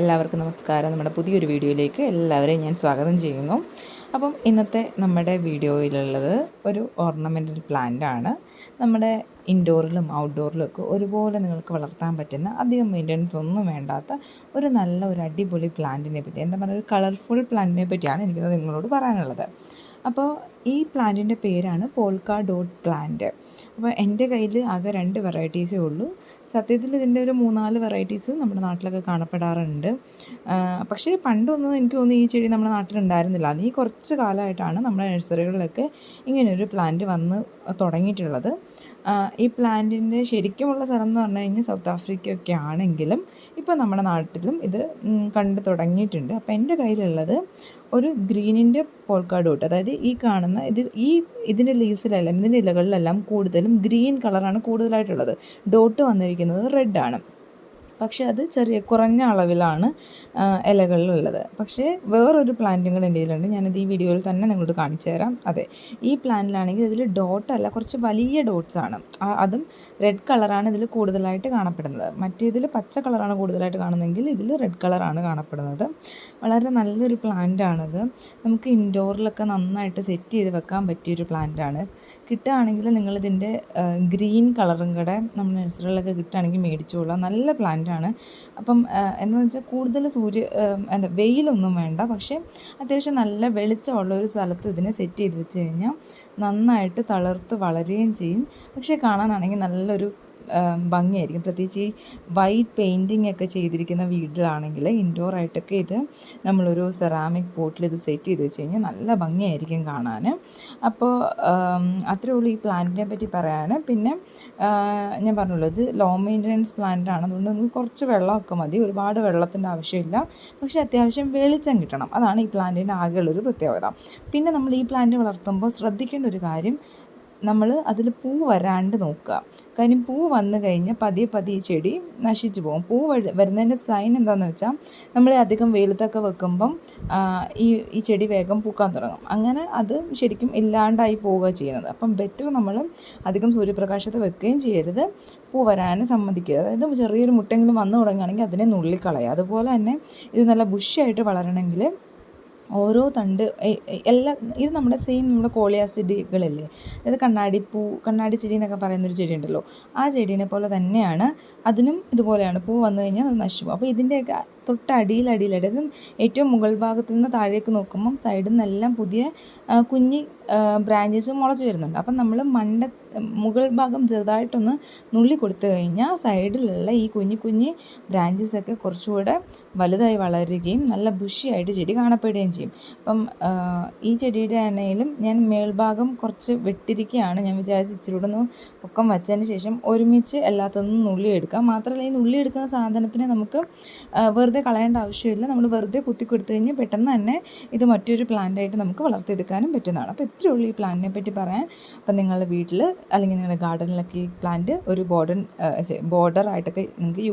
എല്ലാവർക്കും നമസ്കാരം. നമ്മുടെ പുതിയൊരു വീഡിയോയിലേക്ക് എല്ലാവരെയും ഞാൻ സ്വാഗതം ചെയ്യുന്നു. അപ്പം ഇന്നത്തെ നമ്മുടെ വീഡിയോയിലുള്ളത് ഒരു ഓർണമെന്റൽ പ്ലാന്റ് ആണ്. നമ്മുടെ ഇൻഡോറിലും ഔട്ട്ഡോറിലും ഒക്കെ ഒരുപോലെ നിങ്ങൾക്ക് വളർത്താൻ പറ്റുന്ന അധികം മെയിന്റനൻസ് ഒന്നും വേണ്ടാത്ത ഒരു നല്ല ഒരു അടിപൊളി പ്ലാന്റിനെ പറ്റി എന്താ പറയുക ഒരു കളർഫുൾ പ്ലാന്റിനെ പറ്റിയാണ് എനിക്കത് നിങ്ങളോട് പറയാനുള്ളത്. അപ്പോൾ ഈ പ്ലാന്റിന്റെ പേരാണ് പോൾക്ക ഡോട്ട് പ്ലാന്റ്. അപ്പോൾ എന്റെ കയ്യിൽ ആകെ രണ്ട് വെറൈറ്റീസേ ഉള്ളൂ. സത്യത്തിൽ ഇതിന്റെ ഒരു മൂന്നാൽ വെറൈറ്റീസ് നമ്മുടെ നാട്ടിലൊക്കെ കാണപ്പെടാറുണ്ട്. പക്ഷേ പണ്ടൊന്നും എനിക്ക് തോന്നുന്നു ഈ ചെടി നമ്മുടെ നാട്ടിലുണ്ടായിരുന്നില്ല. അത് ഈ കുറച്ച് കാലമായിട്ടാണ് നമ്മുടെ നഴ്സറികളിലൊക്കെ ഇങ്ങനൊരു പ്ലാന്റ് വന്ന് തുടങ്ങിയിട്ടുള്ളത്. ഈ പ്ലാന്റിന്റെ ശരിക്കുമുള്ള സ്ഥലം എന്ന് പറഞ്ഞു കഴിഞ്ഞാൽ സൗത്ത് ആഫ്രിക്കയൊക്കെ ആണെങ്കിലും ഇപ്പോൾ നമ്മുടെ നാട്ടിലും ഇത് കണ്ടു തുടങ്ങിയിട്ടുണ്ട്. അപ്പോൾ എന്റെ കയ്യിലുള്ളത് ഒരു ഗ്രീനിന്റെ പോൾക്കാ ഡോട്ട് അതായത് ഈ കാണുന്ന ഇത് ഈ ഇതിന്റെ ലീവ്സിലെല്ലാം ഇതിന്റെ ഇലകളിലെല്ലാം കൂടുതലും ഗ്രീൻ കളറാണ് കൂടുതലായിട്ടുള്ളത്. ഡോട്ട് വന്നിരിക്കുന്നത് റെഡാണ്. പക്ഷേ അത് ചെറിയ കുറഞ്ഞ അളവിലാണ് ഇലകളിലുള്ളത്. പക്ഷേ വേറൊരു പ്ലാന്റും കൂടെ എന്റെ കയ്യിലുണ്ട്. ഞാനത് ഈ വീഡിയോയിൽ തന്നെ നിങ്ങളോട് കാണിച്ചു തരാം. അതെ ഈ പ്ലാന്റിലാണെങ്കിൽ ഇതിൽ ഡോട്ടല്ല കുറച്ച് വലിയ ഡോട്ട്സ് ആണ്. അതും റെഡ് കളറാണ് ഇതിൽ കൂടുതലായിട്ട് കാണപ്പെടുന്നത്. മറ്റേതിൽ പച്ച കളറാണ് കൂടുതലായിട്ട് കാണുന്നതെങ്കിൽ ഇതിൽ റെഡ് കളറാണ് കാണപ്പെടുന്നത്. വളരെ നല്ലൊരു പ്ലാന്റാണത് നമുക്ക് ഇൻഡോറിലൊക്കെ നന്നായിട്ട് സെറ്റ് ചെയ്ത് വെക്കാൻ പറ്റിയൊരു പ്ലാന്റാണ് കിട്ടുകയാണെങ്കിൽ നിങ്ങളിതിന്റെ ഗ്രീൻ കളറും കൂടെ നമ്മുടെ നഴ്സറികളിലൊക്കെ കിട്ടുകയാണെങ്കിൽ മേടിച്ചോളാം നല്ല പ്ലാന്റ് ആണ്. അപ്പം എന്താണെന്ന് വെച്ചാൽ കൂടുതൽ സൂര്യ എന്താ വെയിലൊന്നും വേണ്ട. പക്ഷേ അത്യാവശ്യം നല്ല വെളിച്ചമുള്ള ഒരു സ്ഥലത്ത് ഇതിനെ സെറ്റ് ചെയ്ത് വെച്ച് കഴിഞ്ഞാൽ നന്നായിട്ട് തളർത്ത് വളരുകയും ചെയ്യും. പക്ഷേ കാണാനാണെങ്കിൽ നല്ലൊരു ഭംഗിയായിരിക്കും. പ്രത്യേകിച്ച് ഈ വൈറ്റ് പെയിന്റിംഗ് ഒക്കെ ചെയ്തിരിക്കുന്ന വീട്ടിലാണെങ്കിൽ ഇൻഡോർ ആയിട്ടൊക്കെ ഇത് നമ്മളൊരു സെറാമിക് പോട്ടിൽ ഇത് സെറ്റ് ചെയ്ത് വെച്ച് കഴിഞ്ഞാൽ നല്ല ഭംഗിയായിരിക്കും കാണാൻ. അപ്പോൾ അത്രേ ഉള്ളൂ ഈ പ്ലാന്റിനെ പറ്റി പറയാൻ. പിന്നെ ഞാൻ പറഞ്ഞല്ലോ ഇത് ലോ മെയിന്റനൻസ് പ്ലാന്റ് ആണ്. അതുകൊണ്ട് നമുക്ക് കുറച്ച് വെള്ളമൊക്കെ മതി. ഒരുപാട് വെള്ളത്തിന്റെ ആവശ്യമില്ല. പക്ഷേ അത്യാവശ്യം വെളിച്ചം കിട്ടണം. അതാണ് ഈ പ്ലാന്റിന്റെ ആകെയുള്ളൊരു പ്രത്യേകത. പിന്നെ നമ്മൾ ഈ പ്ലാന്റ് വളർത്തുമ്പോൾ ശ്രദ്ധിക്കേണ്ട ഒരു കാര്യം നമ്മൾ അതിൽ പൂ വരാണ്ട് നോക്കുക. കാര്യം പൂ വന്നു കഴിഞ്ഞാൽ പതിയെ പതിയെ ചെടി നശിച്ചു പോകും. പൂ വരുന്നതിന്റെ സൈൻ എന്താണെന്ന് വെച്ചാൽ നമ്മൾ അധികം വെയിലത്തൊക്കെ വെക്കുമ്പം ഈ ഈ ചെടി വേഗം പൂക്കാൻ തുടങ്ങും. അങ്ങനെ അത് ശരിക്കും ഇല്ലാണ്ടായി പോവുക ചെയ്യുന്നത്. അപ്പം ബെറ്റർ നമ്മൾ അധികം സൂര്യപ്രകാശത്ത് വെക്കുകയും ചെയ്യരുത്. പൂ വരാനും സമ്മതിക്കരുത്. അതായത് ചെറിയൊരു മുട്ടെങ്കിലും വന്നു തുടങ്ങുകയാണെങ്കിൽ അതിനെ നുള്ളിക്കളയുക. അതുപോലെ തന്നെ ഇത് നല്ല ബുഷിയായിട്ട് വളരണമെങ്കിൽ ഓരോ തണ്ട് എല്ലാ ഇത് നമ്മുടെ സെയിം നമ്മുടെ കോളിയാസിഡികളല്ലേ. അതായത് പൂ കണ്ണാടി ചെടി എന്നൊക്കെ പറയുന്നൊരു ചെടി ഉണ്ടല്ലോ ആ ചെടീനെ പോലെ തന്നെയാണ് അതിനും ഇതുപോലെയാണ്. പൂ വന്നു കഴിഞ്ഞാൽ അത് നശിച്ചു അപ്പോൾ ഇതിന്റെയൊക്കെ തൊട്ടടിയിൽ അടിയിലായിട്ട് അതും ഏറ്റവും മുകൾ ഭാഗത്ത് നിന്ന് താഴേക്ക് നോക്കുമ്പം സൈഡിൽ നിന്നെല്ലാം പുതിയ കുഞ്ഞി ബ്രാഞ്ചസ് മുളച്ച് വരുന്നുണ്ട്. അപ്പം നമ്മൾ മണ്ട മുകൾ ഭാഗം ചെറുതായിട്ടൊന്ന് നുള്ളി കൊടുത്തു കഴിഞ്ഞാൽ സൈഡിലുള്ള ഈ കുഞ്ഞി കുഞ്ഞി ബ്രാഞ്ചസൊക്കെ കുറച്ചുകൂടെ വലുതായി വളരുകയും നല്ല ബുഷിയായിട്ട് ചെടി കാണപ്പെടുകയും ചെയ്യും. അപ്പം ഈ ചെടിയുടെ ആണെങ്കിലും ഞാൻ മേൽഭാഗം കുറച്ച് വെട്ടിരിക്കുകയാണ്. ഞാൻ വിചാരിച്ച് ഇച്ചിരി കൂടെ ഒന്ന് പൊക്കം വച്ചതിന് ശേഷം ഒരുമിച്ച് എല്ലാത്തൊന്നും നുള്ളി എടുക്കാം. മാത്രമല്ല ഈ നുള്ളി എടുക്കുന്ന സാധനത്തിനെ നമുക്ക് വെറുതെ കളയേണ്ട ആവശ്യമില്ല. നമ്മൾ വെറുതെ കുത്തി കൊടുത്തു കഴിഞ്ഞാൽ പെട്ടെന്ന് തന്നെ ഇത് മറ്റൊരു പ്ലാന്റായിട്ട് നമുക്ക് വളർത്തിയെടുക്കാനും പറ്റുന്നതാണ്. അപ്പോൾ ഇത്രയേ ഉള്ളൂ ഈ പ്ലാന്റിനെ പറ്റി പറയാൻ. അപ്പം നിങ്ങളുടെ വീട്ടിൽ അല്ലെങ്കിൽ നിങ്ങളുടെ ഗാർഡനിലൊക്കെ ഈ പ്ലാന്റ് ഒരു ബോർഡൻ ബോർഡർ ആയിട്ടൊക്കെ നിങ്ങൾക്ക്